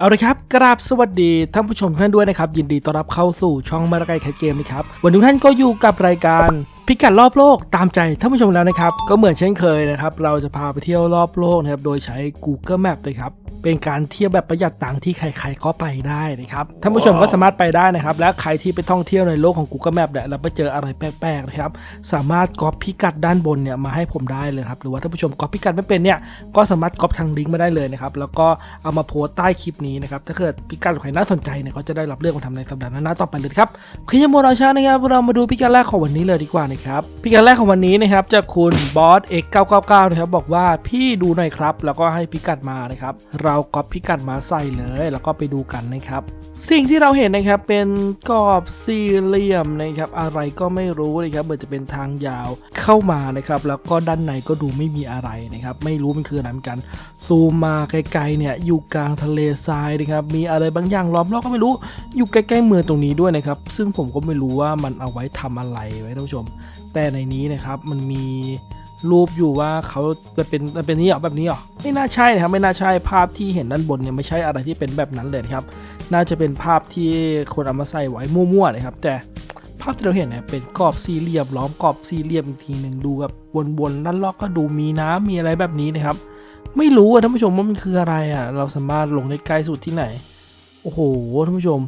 เอาละครับ กราบสวัสดีท่านผู้ชมท่านด้วยนะครับ ยินดีต้อนรับเข้าสู่ช่องมาราไกแคทเกมนะครับ วันนี้ท่านก็อยู่กับรายการพิกัดรอบโลกตามใจท่านผู้ชมแล้วนะครับ ก็เหมือนเช่นเคยนะครับ เราจะพาไปเที่ยวรอบโลกนะครับ โดยใช้ Google Map เลยครับ เป็นการเที่ยวแบบประหยัดตังค์ที่ใครๆก็ไปได้นะครับท่านผู้ชมก็สามารถไปได้นะครับ และใครที่ไปท่องเที่ยวในโลกของ Google Map เนี่ยแล้วไปเจออะไรแปลกๆนะครับสามารถก๊อปพิกัดด้านบนเนี่ยมาให้ผมได้เลยครับหรือว่าท่านผู้ชมก๊อปพิกัดไม่เป็นเนี่ยก็สามารถก๊อปทางลิงก์มาได้เลยนะครับแล้วก็เอามาโพสต์ใต้คลิปนี้นะครับถ้าเกิดพิกัดใครน่าสนใจเนี่ยก็จะได้รับเรื่องมาทำในสัปดาห์หน้าๆต่อไปเลยครับคือยมโมราชานะครับเรามาดูพิกัดแรกของวันนี้เลยดีกว่านะครับพิกัดแรกของวันนี้นะครับจากคุณบอสเอก999นะครับบอกว่าพี่ดูหน่อยครับแล้วก็ให้พิกัดมานะครับเราราก๊อปพิกัดมาใส่เลย แล้วก็ไปดูกันนะครับ สิ่งที่เราเห็นนะครับเป็นกรอบสี่เหลี่ยมนะครับอะไรก็ไม่รู้นะครับเหมือนจะเป็นทางยาวเข้ามานะครับแล้วก็ด้านในก็ดูไม่มีอะไรนะครับไม่รู้มันคืออะไรเหนกัน ซูมมาไกลๆเนี่ยอยู่กลางทะเลทรายนะครับมีอะไรบางอย่างล้อมรอบก็ไม่รู้อยู่ใกล้ๆเมืองตรงนี้ด้วยนะครับซึ่งผมก็ไม่รู้ว่ามันเอาไว้ทำอะไรไว้ท่านผู้ชม แต่ในนี้นะครับมันมี รูปอยู่ว่าเขาจะเป็นจะเป็นนี้หรอแบบนี้หรอไม่น่าใช่นะครับไม่น่าใช่ภาพที่เห็นด้านบนเนี่ยไม่ใช่อะไรที่เป็นแบบนั้นเลยครับ น่าจะเป็นภาพที่คนเอามาใส่ไว้มั่วๆนะครับ แต่ภาพที่เราเห็นเนี่ยเป็นกรอบสี่เหลี่ยมล้อมกรอบสี่เหลี่ยมอีกทีหนึ่งดูแบบวนๆด้านรอบก็ดูมีน้ำมีอะไรแบบนี้นะครับ ไม่รู้อะท่านผู้ชมว่ามันคืออะไรอะเราสามารถลงได้ใกล้สุดที่ไหน โอ้โหท่านผู้ชม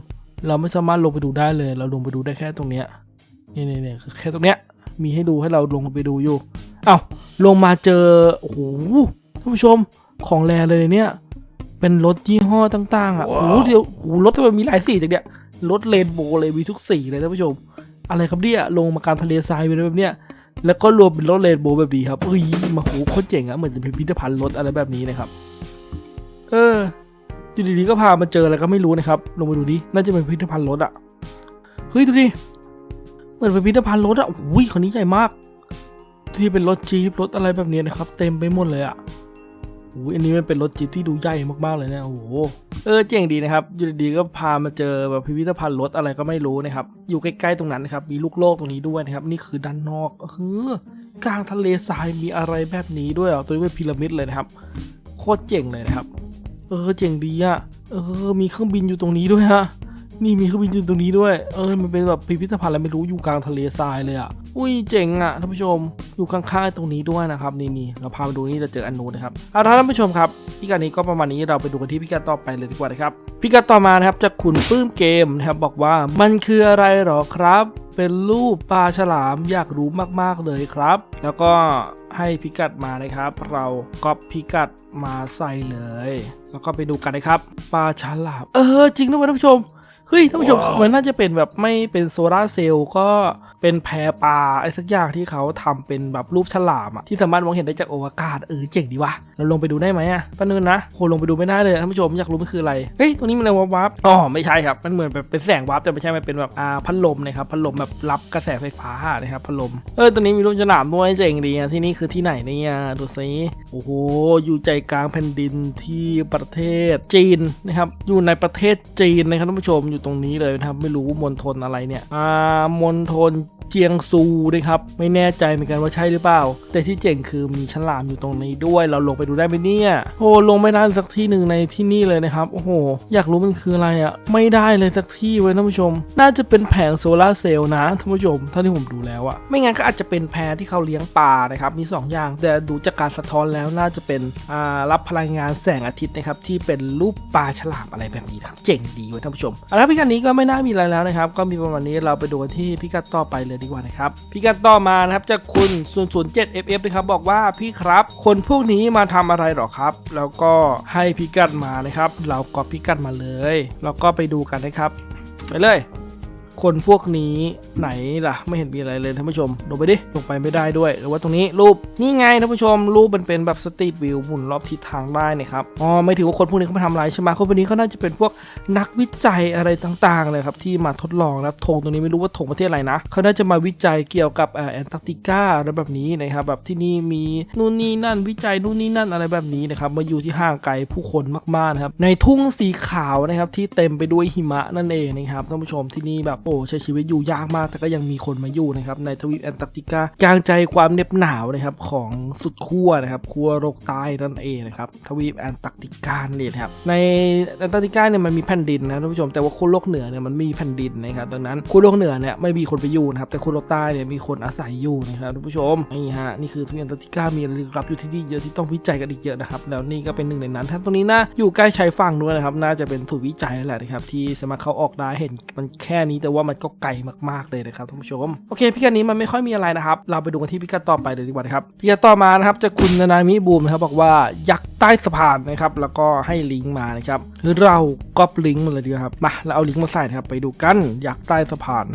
เราไม่สามารถลงไปดูได้เลย เราลงไปดูได้แค่ตรงเนี้ยนี่นี่นี่คือแค่ตรงเนี้ยมีให้ดูให้เราลงไปดูอยู่ เอ้าลงมาเจอโอ้โหท่านผู้ชมของแรเลยเนี่ย เป็นรถยี่ห้อต่างๆอะโอ้โหเดี๋ยวโอ้โหรถทำไมมีหลายสีจังเนี่ยรถเรนโบว์เลยมีทุกสีเลยท่านผู้ชม อะไรครับเนี่ยลงมากลารทะเลทรายไปแบบเนี้ยแล้วก็รวมเป็นรถเรนโบว์แบบนี้ครับเฮ้ยมาโหโคตรเจ๋งอะเหมือนจะเป็นพิพิธภัณฑ์รถอะไรแบบนี้นะครับ เอออยู่ดีๆก็พามาเจออะไรก็ไม่รู้นะครับ ลงมาดูดิน่าจะเป็นพิพิธภัณฑ์รถอะเฮ้ยดูดิเหมือนเป็นพิพิธภัณฑ์รถอะโอ้ยคันนี้ใหญ่มาก ที่เป็นรถจี๊ปรถอะไรแบบนี้นะครับ เต็มไปหมดเลยอะโอ้อันนี้มันเป็นรถจี๊ปที่ดูใหญ่มากๆเลยเนี่ยโอ้โหเออเจ๋งดีนะครับอยู่ดีๆก็พามาเจอแบบพิพิธภัณฑ์รถอะไรก็ไม่รู้นะครับ อยู่ใกล้ๆตรงนั้นนะครับ มีลูกโลกตรงนี้ด้วยนะครับ นี่คือด้านนอกเออกลางทะเลทรายมีอะไรแบบนี้ด้วยเหรอตัวนี้เป็นพีระมิดเลยนะครับ โคตรเจ๋งเลยนะครับ เออเจ๋งดีอะเออ มีเครื่องบินอยู่ตรงนี้ด้วยฮะ นี่มีเครื่องบินอยู่ตรงนี้ด้วย เออ มันเป็นแบบพิพิธภัณฑ์อะไรไม่รู้อยู่กลางทะเลทรายเลยอะ อุ้ยเจ๋งอะท่านผู้ชม อยู่ข้างๆตรงนี้ด้วยนะครับนี่นี่เราพาไปดูนี่จะเจออันนู้นนะครับเอาละท่านผู้ชมครับพิกัดนี้ก็ประมาณนี้เราไปดูกันที่พิกัดต่อไปเลยดีกว่านะครับพิกัดต่อมานะครับจากคุณปื้มเกมนะครับบอกว่ามันคืออะไรหรอครับเป็นรูปปลาฉลามอยากรู้มากๆเลยครับ แล้วก็ให้พิกัดมานะครับ เราก๊อปพิกัดมาใส่เลย แล้วก็ไปดูกันนะครับ ปลาฉลาม เออ จริงด้วยท่านผู้ชม เฮ้ยท่านผู้ชมว้าว มันน่าจะเป็นแบบไม่เป็นโซลาร์เซลล์ก็เป็นแพปลาอะไรสักอย่างที่เขาทำเป็นแบบรูปฉลามอะที่สามารถมองเห็นได้จากอวกาศเออเจ๋งดีว่ะเราลงไปดูได้ไหมอะป้านึงนะโคลงไปดูไม่ได้เลยท่านผู้ชมอยากรู้มันคืออะไรเฮ้ยตรงนี้มันอะไรวับๆอ๋อไม่ใช่ครับมันเหมือนแบบเป็นแสงวับแต่ไม่ใช่มันเป็นแบบอ่าพัดลมนะครับพัดลมแบบรับกระแสไฟฟ้านะครับพัดลมเออตรงนี้มีรูปฉลามด้วยเจ๋งดีอะที่นี่คือที่ไหนเนี่ยดูสิโอ้โหอยู่ใจกลางแผ่นดินที่ประเทศจีนนะครับอยู่ในประเทศจีนนะครับท่านผู้ชมอยู่ตรงนี้เลยนะครับ ไม่รู้มณฑลอะไรเนี่ย อ่ามณฑล เจียงซูนะครับ ไม่แน่ใจเหมือนกันว่าใช่หรือเปล่า แต่ที่เจ๋งคือมีฉลามอยู่ตรงนี้ด้วย เราลงไปดูได้ไหมเนี่ยโอ้ลงไม่ได้สักที่หนึ่งในที่นี่เลยนะครับโอ้โห อยากรู้มันคืออะไรอะ่ะไม่ได้เลยสักที่เว้ยท่านผู้ชม น่าจะเป็นแผงโซลาร์เซลล์นะท่านผู้ชมเท่าที่ผมดูแล้วอะไม่งั้นก็อาจจะเป็นแพที่เขาเลี้ยงปลานะครับมีสองอย่าง แต่ดูจากการสะท้อนแล้วน่าจะเป็นอ่ารับพลังงานแสงอาทิตย์นะครับที่เป็นรูปปลาฉลามอะไรแบบนี้นะครับเจ๋งดีเว้ยท่านผู้ชมเอาละพิกัดนี้ก็ไม่น่ามีอะไรแล้วนะครับก็มีประมาณนี้เราไปดูที่พิกัดต่อไปเลยดีกว่านะครับพิกันต่อมานะครับจากคุณ 007 FF นะครับบอกว่าพี่ครับ คนพวกนี้มาทำอะไรหรอครับ แล้วก็ให้พี่กันมานะครับ เราก็พี่กันมาเลย แล้วก็ไปดูกันนะครับ ไปเลย คนพวกนี้ไหนล่ะ ไม่เห็นมีอะไรเลยท่านผู้ชมลงไปดิลงไปไม่ได้ด้วย หรือว่าตรงนี้รูปนี่ไงท่านผู้ชม รูปมันเป็นแบบสตรีทวิวหมุนรอบทิศทางได้นะครับอ๋อไม่ถือว่าคนพวกนี้เขามาทำอะไรใช่ไหมคนพวกนี้เขาน่าจะเป็นพวกนักวิจัยอะไรต่างๆเลยครับที่มาทดลองนะครับธงตรงนี้ไม่รู้ว่าธงประเทศอะไรนะเขาน่าจะมาวิจัยเกี่ยวกับแอนตาร์กติกาอะไรแบบนี้นะครับแบบที่นี่มีนู่นนี่นั่นวิจัยนู่นนี่นั่นอะไรแบบนี้นะครับมาอยู่ที่ห่างไกลผู้คนมากๆนะครับในทุ่งสีขาวนะครับที่เต็มไปด้วยหิมะนั่นเองนะครับท่านผู้ชมที่นี่แบบโอ้ใช้ชีวิตอยู่ยากมาก แต่ก็ยังมีคนมาอยู่นะครับในทวีปแอนตาร์กติกากลางใจความเหน็บหนาวนะครับของสุดขั้วนะครับขั้วโลกใต้นั่นเองนะครับทวีปแอนตาร์กติกาเองครับในแอนตาร์กติกาเนี่ยมันมีแผ่นดินนะท่านผู้ชมแต่ว่าขั้วโลกเหนือเนี่ยมันม่มีแผ่นดินนะครับดังนั้นขั้วโลกเหนือเนี่ยไม่มีคนไปอยู่นะครับแต่ขั้วโลกใต้เนี่ยมีคนอาศัยอยู่นะครับท่านผู้ชมนี่ฮะนี่คือทวีปแอนตาร์กติกามีอะไรลึกลับอยู่ที่นี่เยอะที่ต้องวิจัยกันอีกเยอะนะครับแล้วนี่ก็เป็นหนึ่งในนั้นท่านตรงนี้นะอยู่ใกล้ชายฝั่งด้วยนะครับน่าจะเป็นถูกวิจัยแหละนะครับที่สามารถเข้าออกได้เห็นมันแค่นี้แต่ว่ามันก็ไกลมากๆเลยนะครับท่านผู้ชมโอเคพิกัดนี้มันไม่ค่อยมีอะไรนะครับ เราไปดูกันที่พิกัดต่อไปเลยดีกว่าครับพิกัดต่อมานะครับจะคุณนานามิบูมนะครับบอกว่ายักษ์ใต้สะพานนะครับแล้วก็ให้ลิงก์มานะครับเราก๊อปลิงก์มาเลยดีกว่าครับมาเราเอาลิงก์มาใส่นะครับไปดูกันยักษ์ใต้สะพาน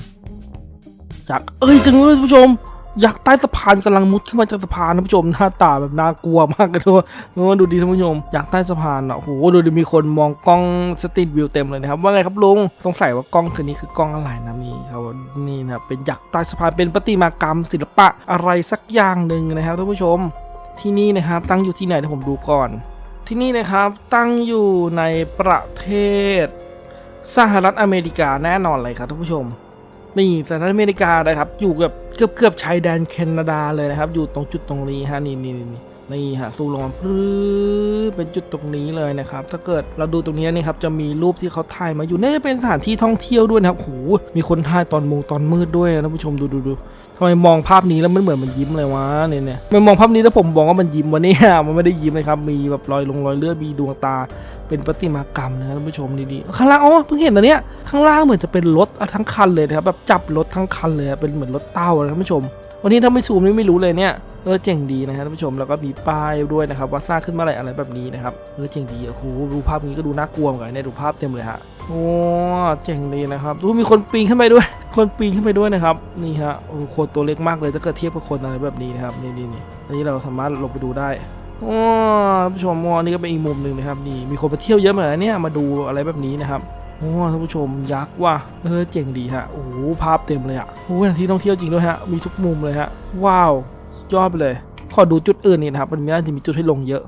ยักษ์เอ้ยจังเลยท่านผู้ชม ยักษ์ใต้สะพานกำลังมุดขึ้นมาจากสะพานท่านผู้ชมหน้าตาแบบน่ากลัวมากเลยด้วยเออดูดีท่านผู้ชมยักษ์ใต้สะพานอะโอ้โหดูดิมีคนมองกล้องสตรีทวิวเต็มเลยนะครับว่าไงครับลุงสงสัยว่ากล้องคืนนี้คือกล้องอะไรนะมีเขาว่านี่นะครับเป็นยักษ์ใต้สะพานเป็นประติมากรรม ศิลปะอะไรสักอย่างหนึ่งนะครับท่านผู้ชม ที่นี่นะครับตั้งอยู่ที่ไหนเดี๋ยวผมดูก่อน ที่นี่นะครับตั้งอยู่ในประเทศสหรัฐอเมริกาแน่นอนเลยครับท่านผู้ชม นี่สหรัฐอเมริกานะครับ อยู่กับเกือบเกือบชายแดนแคนาดาเลยนะครับ อยู่ตรงจุดตรงนี้ฮะนี่นี่นี่นี่นี่ฮะซูลงมาปื้อเป็นจุดตรงนี้เลยนะครับ ถ้าเกิดเราดูตรงนี้นี่ครับจะมีรูปที่เขาถ่ายมาอยู่น่าจะเป็นสถานที่ท่องเที่ยวด้วยนะครับโหมีคนถ่ายตอนมงตอนมืดด้วยนะผู้ชมดูดูดูทำไมมองภาพนี้แล้วมันเหมือนมันยิ้มเลยวะเนี่ยเนี่ยมันมองภาพนี้แล้วผมบอกว่ามันยิ้มวะเนี่ยมันไม่ได้ยิ้มนะครับมีแบบรอยลงรอยเลือดมีดวงตา เป็นประติมากรรมนะครับท่านผู้ชมดีๆข้างล่างอ๋อเพิ่งเห็นนะเนี่ยข้างล่างเหมือนจะเป็นรถทั้งคันเลยนะครับแบบจับรถทั้งคันเลยเป็นเหมือนรถเต้านะท่านผู้ชม วันนี้ถ้าไม่ซูมนี่ไม่รู้เลยเนี่ยเออเจ๋งดีนะครับท่านผู้ชมแล้วก็มีป้ายด้วยนะครับว่าสร้างขึ้นเมื่อไรอะไรแบบนี้นะครับเออเจ๋งดีโอ้โหดูภาพนี้ก็ดูน่ากลัวเหมือนกันเนี่ยดูภาพเต็มเลยฮะโอ้เจ๋งดีนะครับดูมีคนปีนขึ้นไปด้วย คนปีนขึ้นไปด้วยนะครับนี่ฮะโอ้โหคนตัวเล็กมากเลยถ้าเกิดเทียบกับคนอะไรแบบนี้นะครับนี่นี่นี่อันนี้เราสามารถลงไปดูได้ อ๋อผู้ชมอ๋อนี่ก็เป็นอีกมุมหนึ่งนะครับนี่มีคนไปเที่ยวเยอะเหมือนเนี่ยมาดูอะไรแบบนี้นะครับโอ้ท่านผู้ชมยักษ์ว่ะเออเจ๋งดีฮะโอ้ภาพเต็มเลยอะโอ้ยที่ท่องเที่ยวจริงด้วยฮะมีทุกมุมเลยฮะว้าวสุดยอดไปเลย ขอดูจุดอื่นนี่นะครับมันน่าจะมีจุดให้ลงเยอะ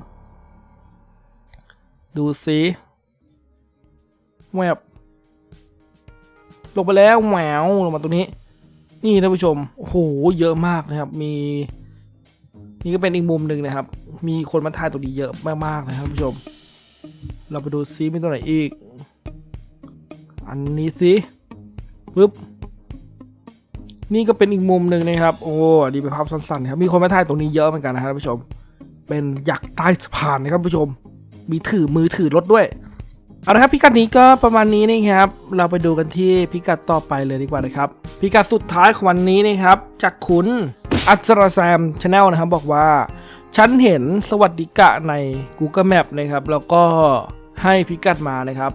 ดูสิแวบลงไปแล้วแหววลงมาตรงนี้ นี่ท่านผู้ชมโอ้โหเยอะมากนะครับมี นี่ก็เป็นอีกมุมหนึ่งนะครับ มีคนมาถ่ายตรงนี้เยอะมากๆนะครับผู้ชม เราไปดูซิมีตัวไหนอีก อันนี้สิปึ๊บ นี่ก็เป็นอีกมุมหนึ่งนะครับ โอ้อันนี้เป็นภาพสั้นๆนะครับ มีคนมาถ่ายตรงนี้เยอะเหมือนกันนะครับผู้ชม เป็นยักษ์ใต้สะพานนะครับผู้ชม มีถือมือถือรถด้วย เอาละครับพิกัดนี้ก็ประมาณนี้นะครับ เราไปดูกันที่พิกัดต่อไปเลยดีกว่านะครับ พิกัดสุดท้ายของวันนี้นะครับ จากคุณ อัจราแซมชาแนลนะครับบอกว่า ฉันเห็นสวัสดิกะใน Google Map นะครับ แล้วก็ให้พิกัดมานะครับ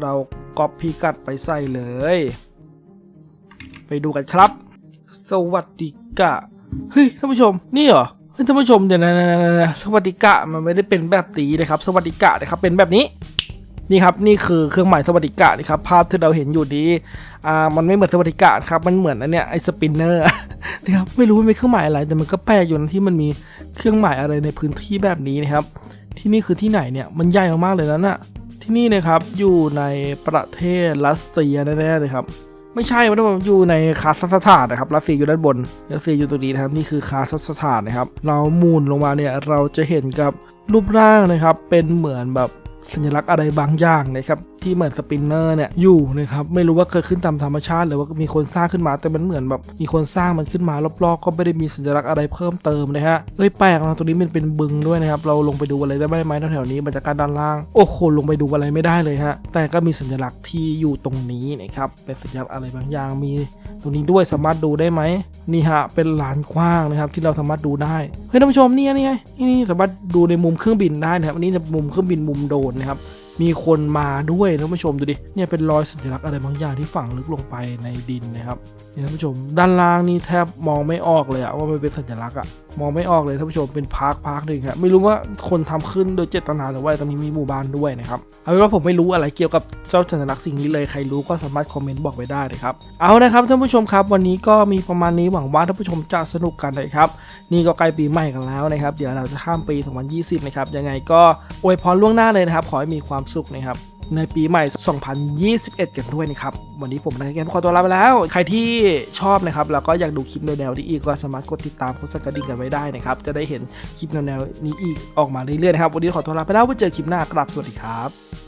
เราก๊อปพิกัดไปใส่เลย ไปดูกันครับ สวัสดิกะ เฮ้ยท่านผู้ชม นี่เหรอเฮ้ยท่านผู้ชมเดี๋ยวนะสวัสดิกะมันไม่ได้เป็นแบบนี้นะครับ สวัสดิกะนะครับเป็นแบบนี้ นี่ครับนี่คือเครื่องหมายสวัสดิกะนะครับภาพที่เราเห็นอยู่ดีอ่ามันไม่เหมือนสวัสดิกะครับมันเหมือนอันเนี้ยไอสปินเนอร์นะครับไม่รู้มันเป็นเครื่องหมายอะไรแต่มันก็แปลกอยู่นะที่มันมีเครื่องหมายอะไรในพื้นที่แบบนี้นะครับ ที่นี่คือที่ไหนเนี่ยมันใหญ่มากๆเลยนะน่ะที่นี่นะครับอยู่ในประเทศรัสเซียแน่ๆเลยครับไม่ใช่มันต้องอยู่ในคาซัคสถานนะครับรัสเซียอยู่ด้านบนรัสเซียอยู่ตรงนี้นะครับนี่คือคาซัคสถานนะครับ เราหมุนลงมาเนี่ยเราจะเห็นกับรูปร่างนะครับ เป็นเหมือนแบบ สัญลักษณ์อะไรบางอย่างนะครับที่เหมือนสปินเนอร์เนี่ยอยู่นะครับไม่รู้ว่าเกิดขึ้นตามธรรมชาติหรือว่ามีคนสร้างขึ้นมาแต่มันเหมือนแบบมีคนสร้างมันขึ้นมารอบๆ ก็ไม่ได้มีสัญลักษณ์อะไรเพิ่มเติมนะฮะเอ้ยแปลกนะตรงนี้มันเป็นบึงด้วยนะครับเราลงไปดูอะไรได้ไหมแถวๆนี้บรรยากาศด้านล่างโอ้โหลงไปดูอะไรไม่ได้เลยฮะแต่ก็มีสัญลักษณ์ที่อยู่ตรงนี้นะครับเป็นสัญลักษณ์อะไรบางอย่างมีตรงนี้ด้วยสามารถดูได้ไหมนี่ฮะเป็นลานกว้างนะครับที่เราสามารถดูได้เฮ้ยท่านผู้ชมนี่ไงนี่ไงนี่สามารถดูในมุมเครื่องบินได้นะครับอันนี้จะมุมเครื่องบินมุมโดนนะครับ มีคนมาด้วยท่านผู้ชมดูดิเนี่ยเป็นรอยสัญลักษณ์อะไรบางอย่างที่ฝังลึกลงไปในดินนะครับเนี่ยท่านผู้ชม ด้านล่างนี่แทบมองไม่ออกเลยอะว่ามันเป็นสัญลักษณ์อะมองไม่ออกเลยท่านผู้ชมเป็นพาร์คพาร์คหนึ่งครับไม่รู้ว่าคนทำขึ้นโดยเจตนาหรือว่าตรงนี้มีหมู่บ้านด้วยนะครับเอาเป็นว่าผมไม่รู้อะไรเกี่ยวกับเจ้าสัญลักษณ์สิ่งนี้เลยใครรู้ก็สามารถคอมเมนต์บอกไว้ได้เลยครับเอานะครับท่านผู้ชมครับ วันนี้ก็มีประมาณนี้หวังว่าท่านผู้ชมจะสนุกกันนะครับนี่ก็ใกล้ปีใหม่กันแล้วนะครับเดี๋ยวเราจะข้ามปี 2020 นะครับยังไงก็อวยพรล่วงหน้าเลยนะครับขอให้มีความสุขนะครับในปีใหม่ 2021 กันด้วยนะครับ วันนี้ผมนายแกนขอตัวลาไปแล้ว ใครที่ชอบนะครับ แล้วก็อยากดูคลิปแนวๆนี้อีกก็สามารถกดติดตามโฆษณากระดิ่งกันไว้ได้นะครับ จะได้เห็นคลิปแนวๆนี้อีกออกมาเรื่อยๆนะครับ วันนี้ขอตัวลาไปแล้วไว้เจอคลิปหน้ากลับสวัสดีครับ